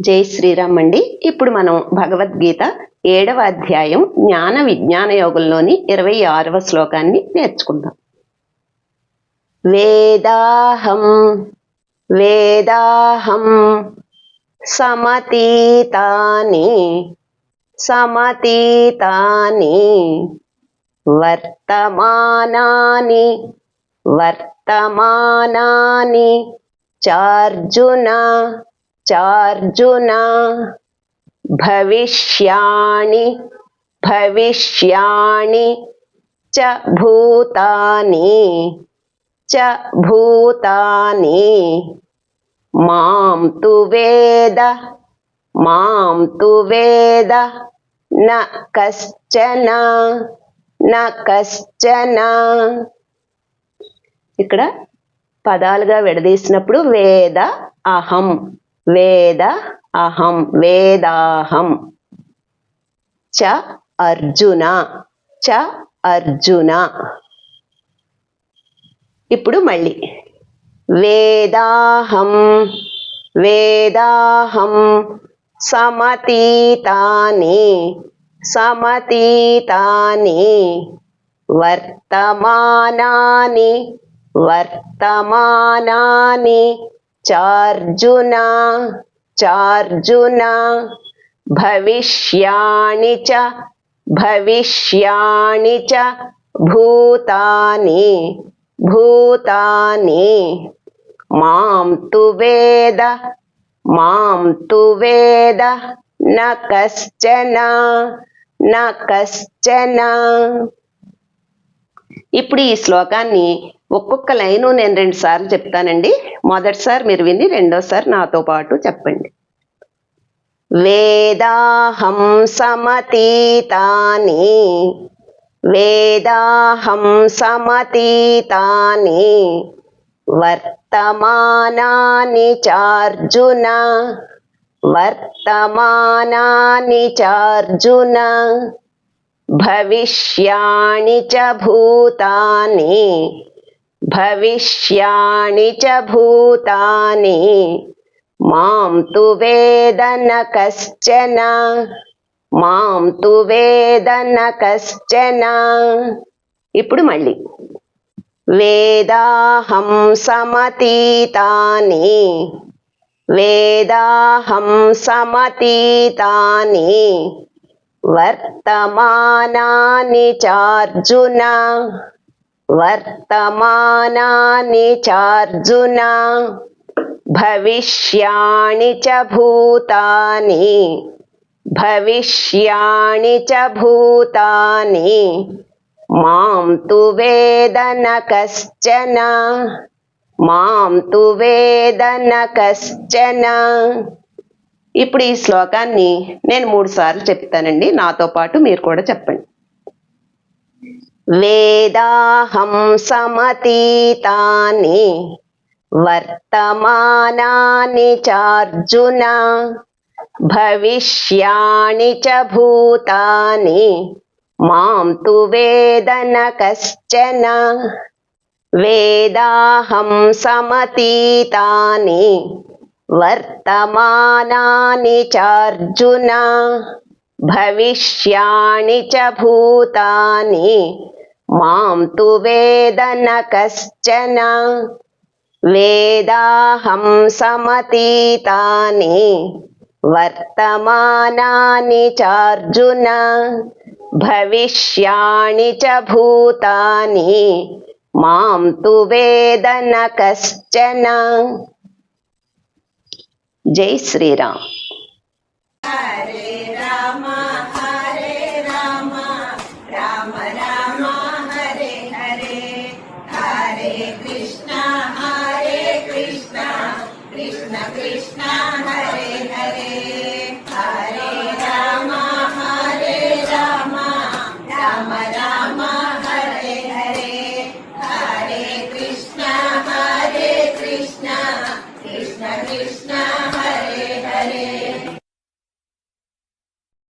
జై శ్రీరామ్ అండి. ఇప్పుడు మనం భగవద్గీత ఏడవ అధ్యాయం జ్ఞాన విజ్ఞాన యోగంలోని ఇరవై ఆరవ శ్లోకాన్ని నేర్చుకుందాం. వేదాహం వేదాహం సమతీతాని సమతీతాని వర్తమానాని వర్తమానాని చార్జున చార్జున భవిష్యాణి భవిష్యాణి చ భూతాని చ భూతాని. మాం తు వేద మాం తు వేద న కశ్చన న కశ్చన. ఇక్కడ పదాలుగా విడదీసినప్పుడు వేద అహం. వేద అహం వేదాహం. చ అర్జున చ అర్జున. ఇప్పుడు మళ్ళీ. వేదాహం వేదాహం సమతీతాని సమతీతాని వర్తమానాని వర్తమానాని చార్జున చార్జున భవిష్యాణి చ భవిష్యాణి చ భూతాని భూతాని మాం తు వేద మాం తు వేద న కశ్చన న కశ్చన ఇప్పుడు ఈ శ్లోకాన్ని ఒక్కొక్క లైను నేను రెండు సార్లు చెప్తానండి. మొదటిసారి మీరు విని రెండోసారి నాతో పాటు చెప్పండి. వేదాహం సమతీతాని వేదాహం సమతీతాని వర్తమానాని చార్జున వర్తమానాని చార్జున భవిష్యాణి చ భూతాని భవిష్యాణి చ భూతాని మాం తు వేదన కశ్చన మాం తు వేదన కశ్చన ఇప్పుడు మళ్ళీ. వేదాహం సమతీతాని। వేదాహం సమతీతాని। వర్తమానాని చార్జున। వర్తమానాని చార్జున భవిష్యాణి చ భూతాని భవిష్యాణి చ భూతాని మాం తు వేదన కశ్చన మాం తు వేదన కశ్చన. ఇప్పుడు ఈ శ్లోకాన్ని నేను మూడు సార్లు చెప్తానండి నాతో పాటు మీరు కూడా చెప్పండి. వేదాహం సమతీతాని వర్తమానాని చార్జున భవిష్యాణి చ భూతాని మాం తు వేద న కశ్చన వేదాహం సమతీతాని వర్తమానాని చార్జున భవిష్యాణి చ భూతాని మాం తు వేద న కశ్చన వేదాహం సమతీతాని వర్తమానాని చార్జున భవిష్యాణి చ భూతాని మాం తు వేద న కశ్చన జై శ్రీరామ్ కృష్ణ కృష్ణ హరే